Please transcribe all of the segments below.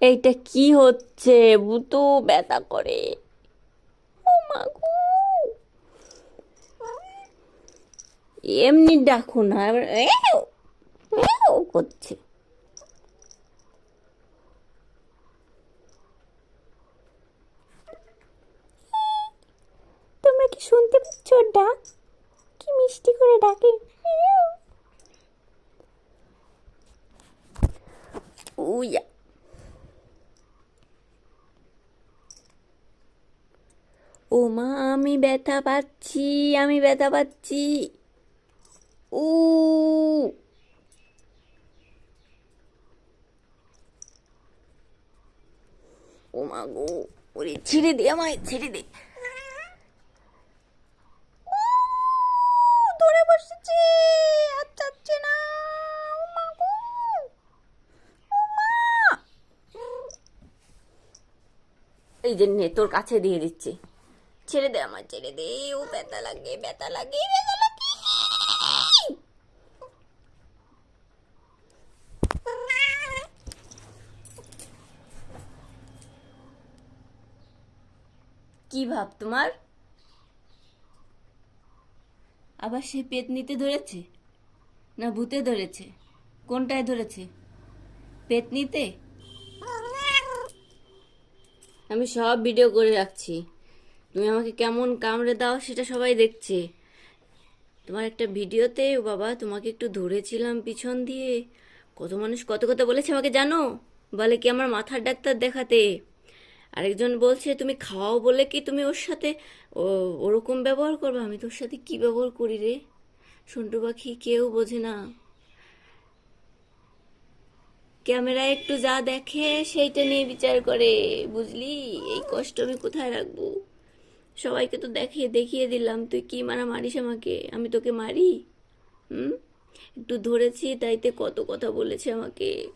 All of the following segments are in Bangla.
এইটা কি হচ্ছে? বুতো ব্যথা করে। এমনি ডাকো না। এবার করছে। তোমরা কি শুনতে পাচ্ছ? ডাক। কি মিষ্টি করে ডাকে। উইয়া ও মা, আমি ব্যথা পাচ্ছি, আমি ব্যথা পাচ্ছি। উ ও মা গো ওরে ছেড়ে দে আমায় ছেড়ে দে এই যে নে তোর কাছে দিয়ে দিচ্ছি ছেড়ে দে আমার, ছেড়ে দে। ও ব্যথা লাগে ব্যথা লাগে ব্যথা লাগে। কি ভাব তোমার? আবার সে পেতনিতে ধরেছে? না ভূতে ধরেছে? কোনটায় ধরেছে? পেতনিতে আমি সব ভিডিও করে রাখছি। তুমি আমাকে কেমন কামড়ে দাও সেটা সবাই দেখছে। তোমার একটা ভিডিওতে বাবা, তোমাকে একটু ধরেছিলাম পিছন দিয়ে। কত মানুষ কত কথা বলেছে আমাকে জানো? বলে কি আমার মাথার ডাক্তার দেখাতে। আরেকজন বলছে, তুমি খাওয়াও বলে কি তুমি ওর সাথে ওরকম ব্যবহার করবে? আমি তোর সাথে কি ব্যবহার করি রে? সন্টু পাখি কেউ বোঝে না। ক্যামেরায় একটু যা দেখে সেইটা নিয়ে বিচার করে, বুঝলি? এই কষ্ট আমি কোথায় রাখব? সবাইকে তো দেখিয়ে দেখিয়ে দিলাম। তুই কি মারা মারিস আমাকে? আমি তোকে মারি? হুম? একটু ধরেছি, তাইতে কত কথা বলেছে আমাকে।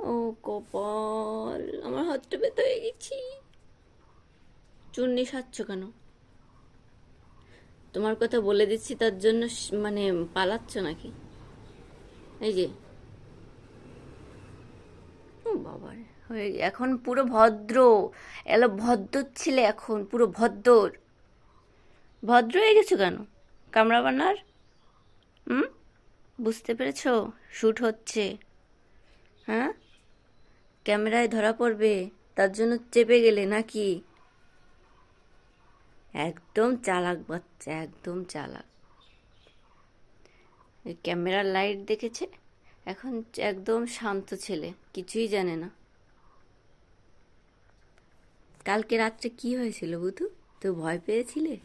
ও কপাল, আমার হাতটা ব্যথা হয়ে গেছি। চুন্নি সাচ্ছ কেন? তোমার কথা বলে দিচ্ছি, তার জন্য মানে পালাচ্ছ নাকি? এই যে। ও বাবারে। হয়ে এখন পুরো ভদ্র, এলো ভদ্র ছিলে এখন, পুরো ভদ্র ভদ্র হয়ে গেছো কেন? কামড়া বানার হুম? বুঝতে পেরেছ? শ্যুট হচ্ছে। হ্যাঁ? ক্যামেরায় ধরা পড়বে, তার জন্য চেপে গেলে নাকি? একদম চালাক বাচ্চা, একদম চালাক। ক্যামেরার লাইট দেখেছে? এখন একদম শান্ত ছেলে, কিছুই জানে না। কালকে রাত্রে কি হয়েছিল বুধু? তো ভয় পেয়েছিলে?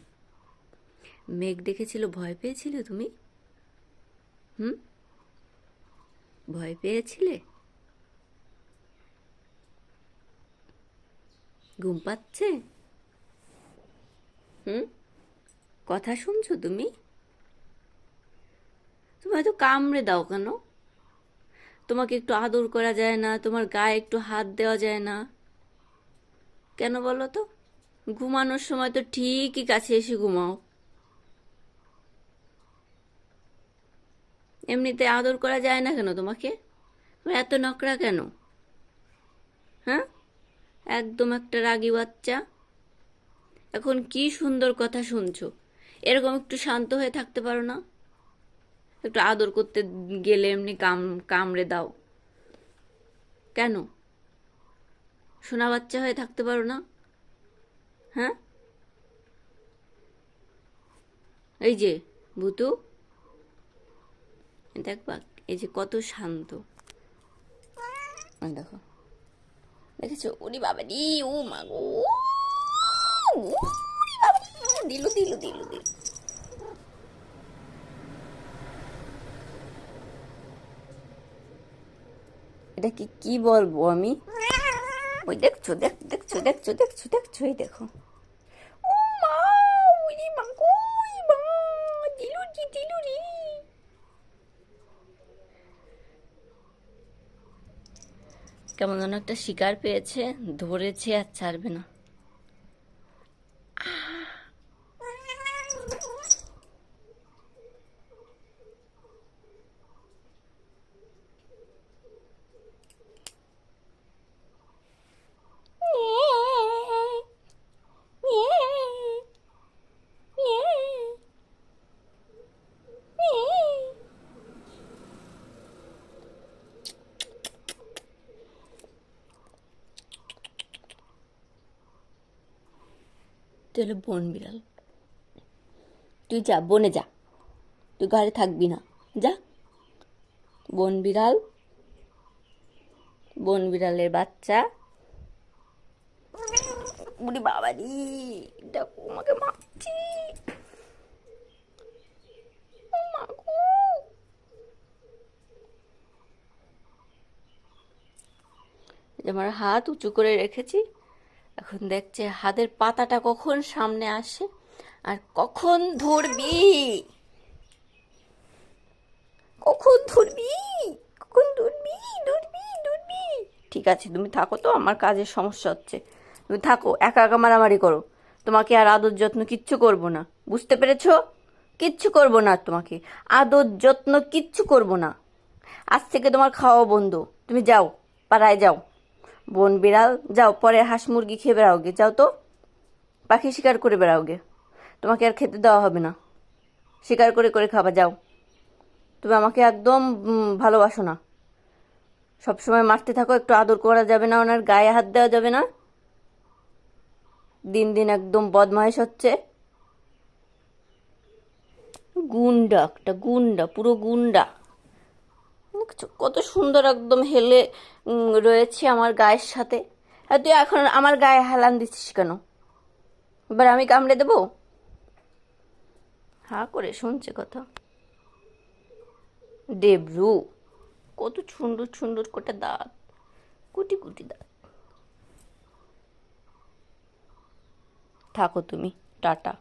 মেঘ ডেকেছিল ভয় পেয়েছিলে তুমি? হুম? ভয় পেয়েছিলে? ঘুম পাচ্ছে? হুম? কথা শুনছো তুমি? তুমি হয়তো কামড়ে দাও কেন? তোমাকে একটু আদর করা যায় না, তোমার গায়ে একটু হাত দেওয়া যায় না। কেন বলো তো? ঘুমানোর সময় তো ঠিকই কাছে এসে ঘুমাও। এমনিতে আদর করা যায় না কেন তোমাকে? তুমি এত নকরা কেন? হ্যাঁ? একদম একটা রাগী বাচ্চা। এখন কি সুন্দর কথা শুনছো? এরকম একটু শান্ত হয়ে থাকতে পারো না? একটু আদর করতে গেলে এমনি কাম, কামড়ে দাও। কেন? সোনা বাচ্চা হয়ে থাকতে পারো না? হ্যাঁ? এই যে, ভুতু। দেখবা এই যে কত শান্ত। দেখো। দেখেছ? ওরি বাবা দি ও মা গো। দিলু দিলু দিলু দিলু। এটা কি কি বলব আমি? ওই দেখছ, দেখ, দেখছ দেখছ দেখছ দেখছ, এই দেখো। ও মা ওরে মা কই মা দিলুরি দিলুরি কেমন যেন একটা শিকার পেয়েছে, ধরেছে আর ছাড়বে না। তুই হলো বন বিড়াল তুই যা, বনে যা। তুই ঘরে থাকবি না। যা। বন বিড়াল বন বিড়ালের বাচ্চা। বুড়ি বাবা বাবারি দেখো, আমাকে মারছি। আমার হাত উঁচু করে রেখেছি। এখন দেখছে হাতের পাতাটা কখন সামনে আসে আর কখন ধরবি? কখন ধরবি? কখন ধরবি? ধরবি? ধরবি? ঠিক আছে, তুমি থাকো তো, আমার কাজের সমস্যা হচ্ছে। তুমি থাকো, একা একা মারামারি করো। তোমাকে আর আদর যত্ন কিচ্ছু করব না। বুঝতে পেরেছ? কিচ্ছু করব না তোমাকে। আদর যত্ন কিচ্ছু করব না। আজ থেকে তোমার খাওয়া বন্ধ। তুমি যাও, পাড়ায় যাও। বন বিড়াল, যাও, পরে হাঁস মুরগি খেয়ে বেড়াওগে। যাও তো, পাখি শিকার করে বেড়াওগে। তোমাকে আর খেতে দেওয়া হবে না। শিকার করে করে খাবা, যাও। তুমি আমাকে একদম ভালোবাসো না। সবসময় মারতে থাকো, একটু আদর করা যাবে না, ওনার গায়ে হাত দেওয়া যাবে না। দিন দিন একদম বদমাইশ হচ্ছে। গুন্ডা একটা, গুন্ডা, পুরো গুন্ডা। কত সুন্দর একদম হেলে রয়েছে আমার গায়ের সাথে। আর তুই এখন আমার গায়ে হেলান দিচ্ছিস কেন? এবার আমি কামড়ে দেবো? হা করে শুনছে কথা। দেবরু, কত সুন্দর সুন্দর করে দাঁত। কুটি কুটি দাঁত। থাকো তুমি, টাটা।